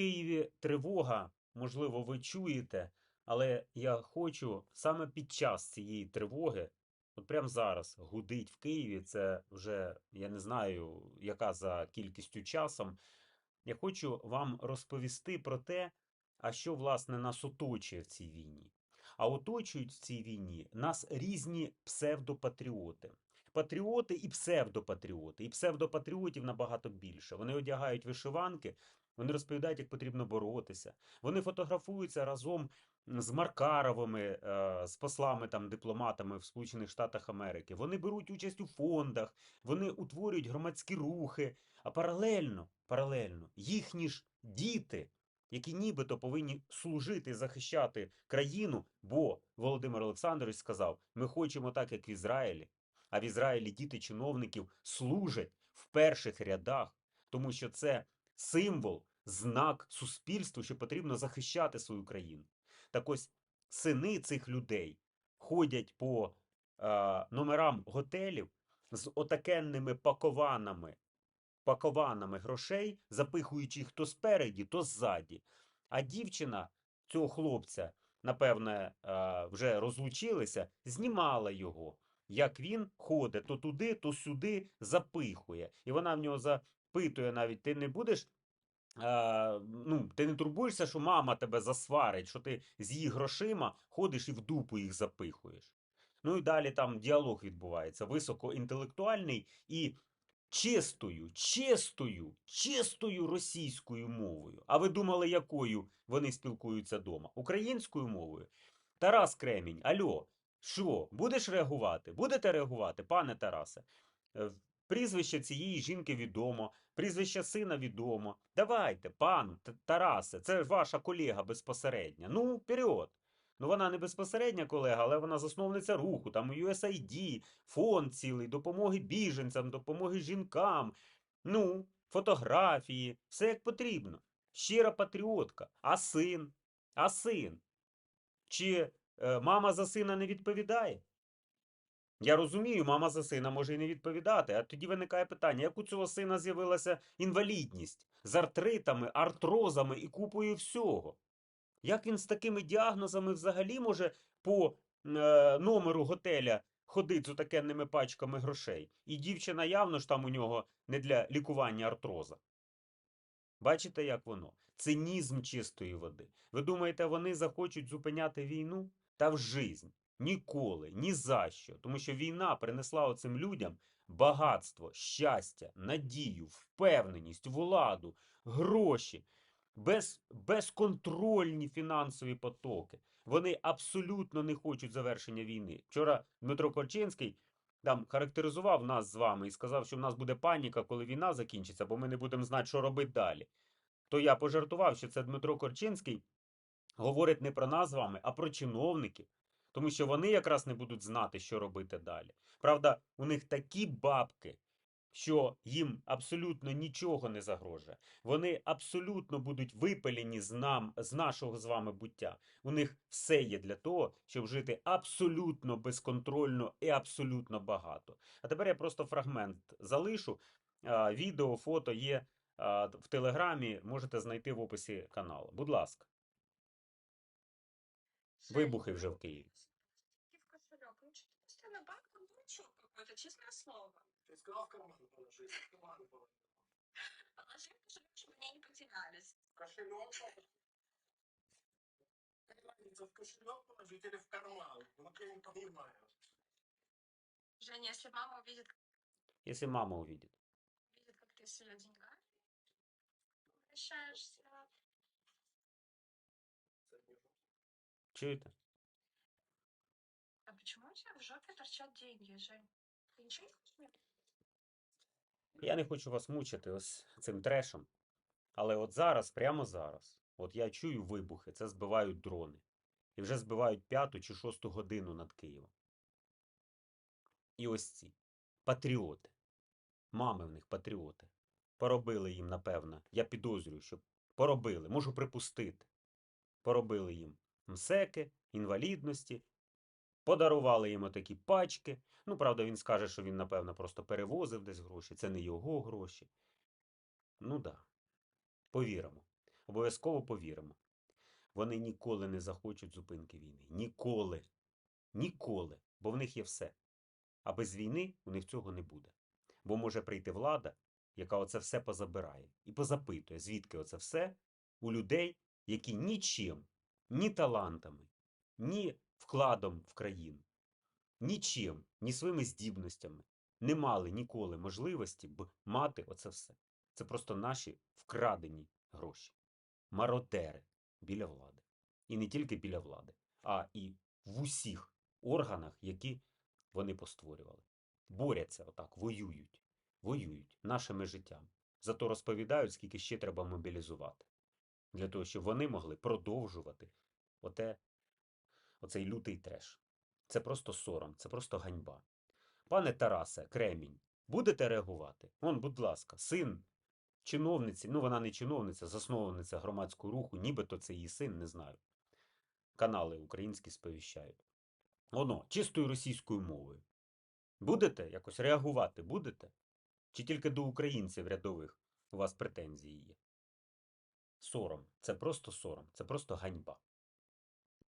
Києві тривога, можливо, ви чуєте, але я хочу саме під час цієї тривоги, от прямо зараз гудить в Києві, це вже я не знаю, яка за кількістю часом. Я хочу вам розповісти про те, а що власне нас оточує в цій війні. А оточують в цій війні нас різні псевдопатріоти. Патріоти і псевдопатріоти. І псевдопатріотів набагато більше. Вони одягають вишиванки, вони розповідають, як потрібно боротися. Вони фотографуються разом з Маркаровими, е, з послами там, дипломатами в Сполучених Штатах Америки. Вони беруть участь у фондах, вони утворюють громадські рухи. А паралельно, паралельно, їхні ж діти, які нібито повинні служити захищати країну, бо Володимир Олександрович сказав: ми хочемо так, як в Ізраїлі. А в Ізраїлі діти чиновників служать в перших рядах, тому що це символ, знак суспільству, що потрібно захищати свою країну. Так ось сини цих людей ходять по е, номерам готелів з отакенними пакованами, пакованами грошей, запихуючи їх то спереді, то ззаді. А дівчина цього хлопця, напевне, вже розлучилися, знімала його. Як він ходить то туди, то сюди запихує. І вона в нього запитує навіть: ти не будеш Е, ну, ти не турбуєшся, що мама тебе засварить, що ти з її грошима ходиш і в дупу їх запихуєш. Ну і далі там діалог відбувається, високоінтелектуальний і чистою, чистою, чистою російською мовою. А ви думали, якою вони спілкуються вдома? Українською мовою? Тарас Кремінь, альо, що, будеш реагувати? Будете реагувати, пане Тарасе? Е, Прізвище цієї жінки відомо, прізвище сина відомо. Давайте, пан Тарасе, це ваша колега безпосередня. Ну, вперед. Ну, вона не безпосередня колега, але вона засновниця руху, там USAID, фонд цілий, допомоги біженцям, допомоги жінкам. Ну, фотографії, все як потрібно. Щира патріотка. А син? А син? Чи мама за сина не відповідає? Я розумію, мама за сина може і не відповідати. А тоді виникає питання: як у цього сина з'явилася інвалідність з артритами, артрозами і купою всього? Як він з такими діагнозами взагалі може по е, номеру готеля ходити з отакенними пачками грошей? І дівчина явно ж там у нього не для лікування артроза. Бачите, як воно? Цинізм чистої води. Ви думаєте, вони захочуть зупиняти війну? Та в жизнь. Ніколи, ні за що. Тому що війна принесла оцим людям багатство, щастя, надію, впевненість, владу, гроші, без, безконтрольні фінансові потоки. Вони абсолютно не хочуть завершення війни. Вчора Дмитро Корчинський там характеризував нас з вами і сказав, що в нас буде паніка, коли війна закінчиться, бо ми не будемо знати, що робити далі. То я пожартував, що це Дмитро Корчинський говорить не про нас з вами, а про чиновників. Тому що вони якраз не будуть знати, що робити далі. Правда, у них такі бабки, що їм абсолютно нічого не загрожує. Вони абсолютно будуть випалені з нам, з нашого з вами буття. У них все є для того, щоб жити абсолютно безконтрольно і абсолютно багато. А тепер я просто фрагмент залишу. Відео, фото є в телеграмі, можете знайти в описі каналу. Будь ласка, вибухи вже в Києві. в кошелек. Ну что ты постоянно банк, он дурачок какой-то, честное слово. Ты сказал в карман положи, в карман положи. Положи в кошелек, чтобы они не потерялись. В кошелек положи. Какая разница, в кошелек положить или в карман? Вот я не понимаю. Женя, если мама увидит, Якщо мама увидить. увидит как ты с ее деньгами обращаешься, Чуєте? а почему у тебя в жопе торчат деньги, Жень? Ты ничего не хочешь мне Я не хочу вас мучити ось цим трешем. Але от зараз, прямо зараз, от я чую вибухи, це збивають дрони. І вже збивають п'яту чи шосту годину над Києвом. І ось ці патріоти. Мами в них патріоти. Поробили їм, напевно. Я підозрюю, що поробили, можу припустити. Поробили їм мсеки, інвалідності, подарували їм отакі пачки. Ну, правда, він скаже, що він, напевно, просто перевозив десь гроші. Це не його гроші. Ну да. Повіримо. обов'язково повіримо. Вони ніколи не захочуть зупинки війни. Ніколи. Ніколи. Бо в них є все. А без війни у них цього не буде. Бо може прийти влада, яка оце все позабирає і позапитує, звідки оце все у людей, які нічим, ні талантами, ні вкладом в країну, нічим, ні своїми здібностями не мали ніколи можливості б мати оце все. Це просто наші вкрадені гроші, мародери біля влади. І не тільки біля влади, а і в усіх органах, які вони постворювали. Борються отак, воюють, воюють нашими життями. Зато розповідають, скільки ще треба мобілізувати. Для того, щоб вони могли продовжувати оте, оцей лютий треш. Це просто сором, це просто ганьба. Пане Тарасе, Кремінь, будете реагувати? Вон, будь ласка, син чиновниці, ну вона не чиновниця, засновниця громадського руху, нібито це її син, не знаю. Канали українські сповіщають. Воно, чистою російською мовою. Будете якось реагувати? Будете? Чи тільки до українців рядових у вас претензії є? Сором. Це просто сором, це просто ганьба.